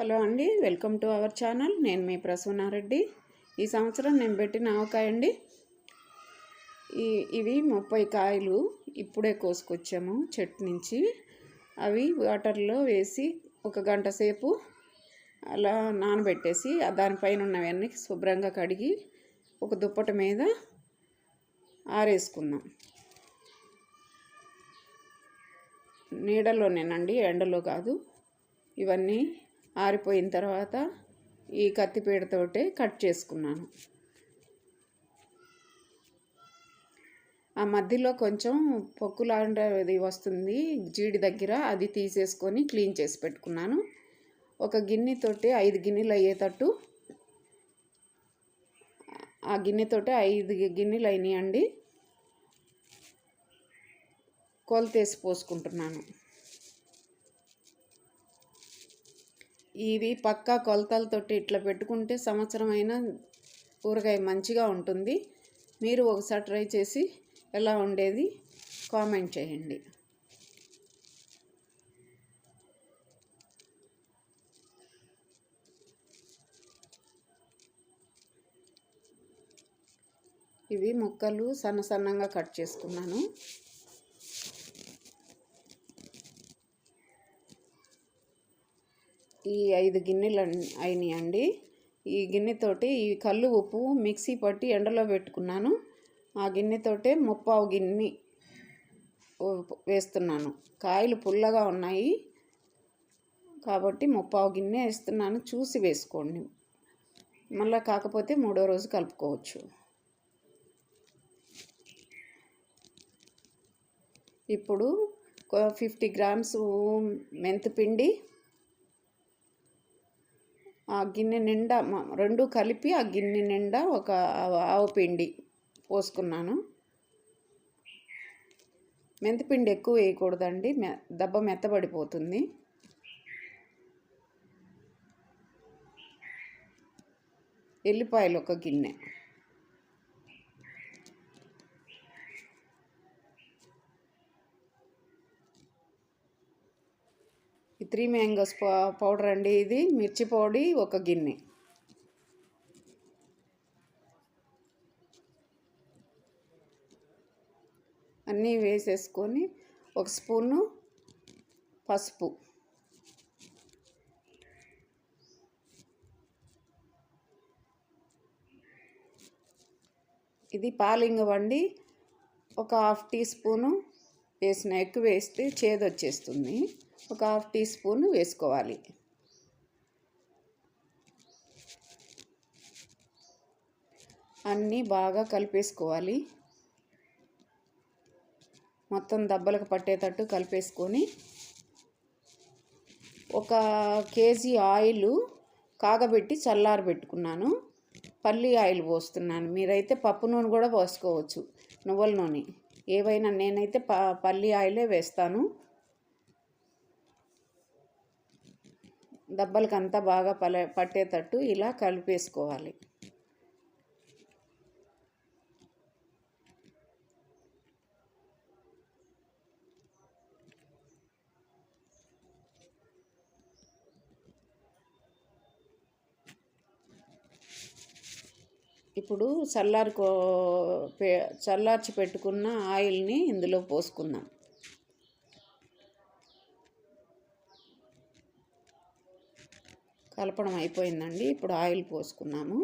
Hello అండి welcome to our channel. నేను మీ ప్రసూనారెడ్డి ఈ సంవత్సరం నేను పెట్టిన ఆవకాయ అండి. ఈ ఇవి ముప్పై కాయలు ఇప్పుడే కోసుకొచ్చాము చెట్టు నుంచి అవి వాటర్లో వేసి ఒక గంట సేపు అలా నానబెట్టేసి దానిపైన ఉన్నవన్నీ శుభ్రంగా కడిగి ఒక దుప్పటి మీద ఆరేసుకుందాం. నీడలోనేనండి ఎండలో కాదు. ఇవన్నీ ఆరిపోయిన తర్వాత ఈ కత్తిపీడతోటే కట్ చేసుకున్నాను. ఆ మధ్యలో కొంచెం పొక్కు లాంటిది వస్తుంది జీడి దగ్గర అది తీసేసుకొని క్లీన్ చేసి పెట్టుకున్నాను. ఒక గిన్నెతోటి ఐదు గిన్నెలు అయ్యేటట్టు ఆ గిన్నెతోటి ఐదు గిన్నెలు అయినాయండి. కొలతేసి పోసుకుంటున్నాను. ఇవి పక్కా కొలతలతోటి ఇట్లా పెట్టుకుంటే సంవత్సరం అయినా ఊరగాయ మంచిగా ఉంటుంది. మీరు ఒకసారి ట్రై చేసి ఎలా ఉండేది కామెంట్ చేయండి. ఇవి ముక్కలు సన్న సన్నంగా కట్ చేసుకున్నాను. ఈ ఐదు గిన్నెలు అయినాయండి. ఈ గిన్నెతోటి ఈ కళ్ళు ఉప్పు మిక్సీ పట్టి ఎండలో పెట్టుకున్నాను. ఆ గిన్నెతోటే ముప్పావు గిన్నె వేస్తున్నాను. కాయలు పుల్లగా ఉన్నాయి కాబట్టి ముప్పావు గిన్నె వేస్తున్నాను. చూసి వేసుకోండి. మళ్ళీ కాకపోతే మూడో రోజు కలుపుకోవచ్చు. ఇప్పుడు ఫిఫ్టీ గ్రామ్స్ మెంతిపిండి ఆ గిన్నె నిండా రెండు కలిపి ఆ గిన్నె నిండా ఒక ఆవు పిండి పోసుకున్నాను. మెంతిపిండి ఎక్కువ వేయకూడదండి. మె దెబ్బ మెత్తబడిపోతుంది. ఎల్లిపాయలు ఒక గిన్నె. త్రీ మ్యాంగోస్ పౌడర్ అండి ఇది. మిర్చి పొడి ఒక గిన్నె. అన్నీ వేసేసుకొని ఒక స్పూను పసుపు. ఇది పాలింగ వండి ఒక హాఫ్ టీ స్పూను వేసిన ఎక్కువ వేస్తే చేదొచ్చేస్తుంది. ఒక హాఫ్ టీ స్పూన్ వేసుకోవాలి. అన్నీ బాగా కలిపేసుకోవాలి. మొత్తం దెబ్బలకు పట్టేటట్టు కలిపేసుకొని ఒక కేజీ ఆయిల్ కాగబెట్టి చల్లారి పెట్టుకున్నాను పల్లి ఆయిల్ పోస్తున్నాను. మీరైతే పప్పు నూనె కూడా పోసుకోవచ్చు. నువ్వుల నూనె. ఏవైనా నేనైతే ప పల్లి ఆయిలే వేస్తాను. దెబ్బలకంతా బాగా పల పట్టేటట్టు ఇలా కలిపేసుకోవాలి. ఇప్పుడు చల్లారుకో చల్లార్చి పెట్టుకున్న ఆయిల్ని ఇందులో పోసుకుందాం. కలపడం అయిపోయిందండి. ఇప్పుడు ఆయిల్ పోసుకున్నాము.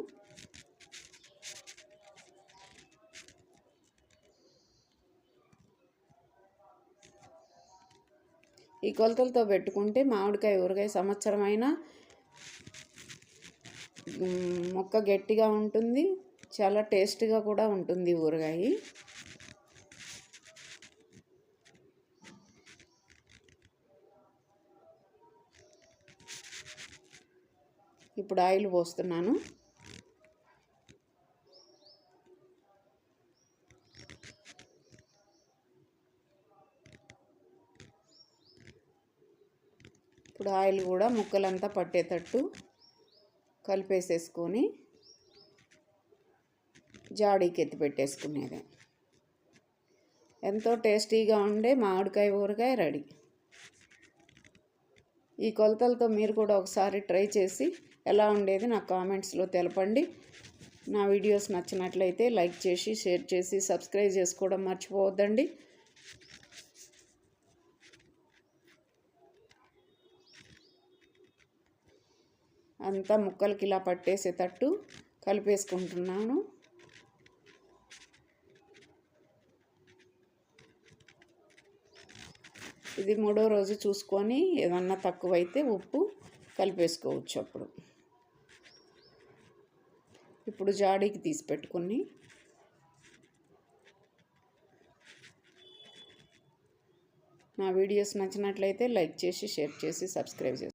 ఈ కొలతలతో పెట్టుకుంటే మామిడికాయ ఊరగాయ సంవత్సరమైన మొక్క గట్టిగా ఉంటుంది చాలా టేస్ట్గా కూడా ఉంటుంది ఊరగాయ. ఇప్పుడు ఆయిల్ పోస్తున్నాను. ఇప్పుడు ఆయిల్ కూడా ముక్కలంతా పట్టేటట్టు కలిపేసేసుకొని జాడీకి ఎత్తి పెట్టేసుకునేది. ఎంతో టేస్టీగా ఉండే మామిడికాయ ఊరగాయ రెడీ. ఈ కొలతలతో మీరు కూడా ఒకసారి ట్రై చేసి ఎలా ఉండేది నా కామెంట్స్లో తెలపండి. నా వీడియోస్ నచ్చినట్లయితే లైక్ చేసి షేర్ చేసి సబ్స్క్రైబ్ చేసుకోవడం మర్చిపోవద్దండి. అంతా ముక్కలకి ఇలా పట్టేసేటట్టు కలిపేసుకుంటున్నాను. ఇది మూడో రోజు చూసుకొని ఏమన్నా తక్కువైతే ఉప్పు కలిపేసుకోవచ్చు అప్పుడు. ఇప్పుడు జాడీకి తీసి పెట్టుకుని నా వీడియోస్ నచ్చినట్లయితే లైక్ చేసి షేర్ చేసి సబ్స్క్రైబ్ చేసి